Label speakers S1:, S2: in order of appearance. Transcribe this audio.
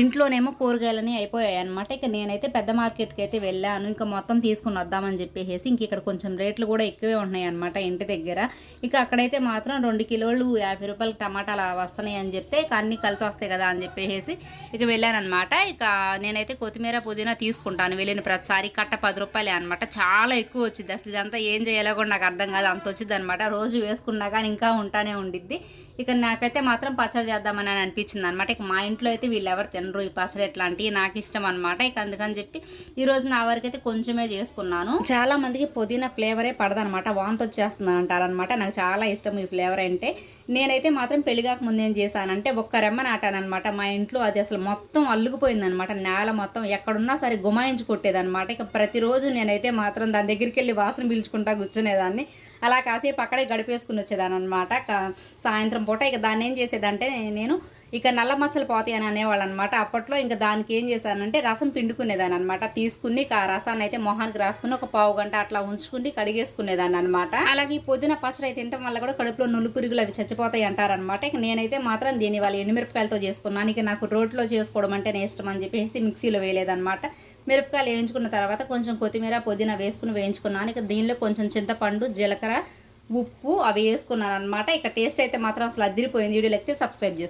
S1: ఇంట్లోనేమో కూరగాయలని అయిపోయాయి అనమాట ఇక నేనైతే పెద్ద మార్కెట్కి అయితే వెళ్ళాను. ఇంకా మొత్తం తీసుకుని వద్దామని చెప్పేసి ఇంక ఇక్కడ కొంచెం రేట్లు కూడా ఎక్కువే ఉన్నాయి అనమాట ఇంటి దగ్గర. ఇక అక్కడైతే మాత్రం రెండు కిలోలు యాభై రూపాయలకి టమాటాలు వస్తున్నాయి అని చెప్తే ఇక అన్నీ కలిసి వస్తాయి కదా అని చెప్పేసి ఇక వెళ్ళానమాట ఇక నేనైతే కొత్తిమీర పుదీనా తీసుకుంటాను. వెళ్ళిన ప్రతిసారి కట్ట పది రూపాయలే అనమాట చాలా ఎక్కువ వచ్చింది. అసలు ఇదంతా ఏం చేయాలో కూడా నాకు అర్థం కాదు. అంత వచ్చింది అనమాట రోజు వేసుకున్నా కానీ ఇంకా ఉంటానే ఉండిద్ది. ఇక నాకైతే మాత్రం పచ్చడి చేద్దామని అని అనిపించింది అనమాట ఇక మా ఇంట్లో అయితే వీళ్ళు ఎవరు తినరు ఈ పచ్చడి ఎట్లాంటివి నాకు ఇష్టం అనమాట ఇక అందుకని చెప్పి ఈరోజు నా వరకు అయితే కొంచెమే చేసుకున్నాను. చాలా మందికి పుదీనా ఫ్లేవరే పడదనమాట వాంతి వచ్చేస్తుంది అంటారనమాట నాకు చాలా ఇష్టం ఈ ఫ్లేవర్ అంటే. నేనైతే మాత్రం పెళ్ళిగాక ముందు ఏం చేశానంటే ఒక్క రెమ్మ నాటానమాట మా ఇంట్లో అది అసలు మొత్తం అల్లుకుపోయిందనమాట నేల మొత్తం ఎక్కడున్నా సరే గుమాయించి కొట్టేదనమాట ఇక ప్రతిరోజు నేనైతే మాత్రం దాని దగ్గరికి వెళ్ళి వాసన పీల్చుకుంటా కూర్చునేదాన్ని. అలా కాసేపు అక్కడే గడిపేసుకుని వచ్చేదాన్ని అనమాట సాయంత్రం పూట ఇక దాన్ని ఏం చేసేదంటే నేను ఇక నల్ల మచ్చలు పోతాయి అని అనేవాళ్ళు అనమాట అప్పట్లో ఇంకా దానికి ఏం చేశానంటే రసం పిండుకునేదాన్ని అనమాట తీసుకుని ఆ రసాన్ని అయితే మొహానికి రాసుకుని ఒక పావు గంట అట్లా ఉంచుకుని కడిగేసుకునేదాన్ని అనమాట అలాగే ఈ పొద్దున పచ్చడి అయితే తినడం వల్ల కూడా కడుపులో నులు పురుగులు అవి చచ్చిపోతాయి అంటారనమాట. ఇక నేనైతే మాత్రం దీని వాళ్ళ ఎండుమిరపకాయలతో చేసుకున్నాను. ఇక నాకు రోట్లో చేసుకోవడం అంటే ఇష్టం అని చెప్పేసి మిక్సీలో వేయలేదన్నమాట మిరపకాయలు వేయించుకున్న తర్వాత కొంచెం కొత్తిమీర పుదీనా వేసుకుని వేయించుకున్నాను. ఇక దీనిలో కొంచెం చింతపండు జీలకర్ర ఉప్పు అవి వేసుకున్నాను అనమాట ఇక టేస్ట్ అయితే మాత్రం అసలు అదిరిపోయింది. వీడియో లెక్చర్ సబ్స్క్రైబ్ చేసుకోండి.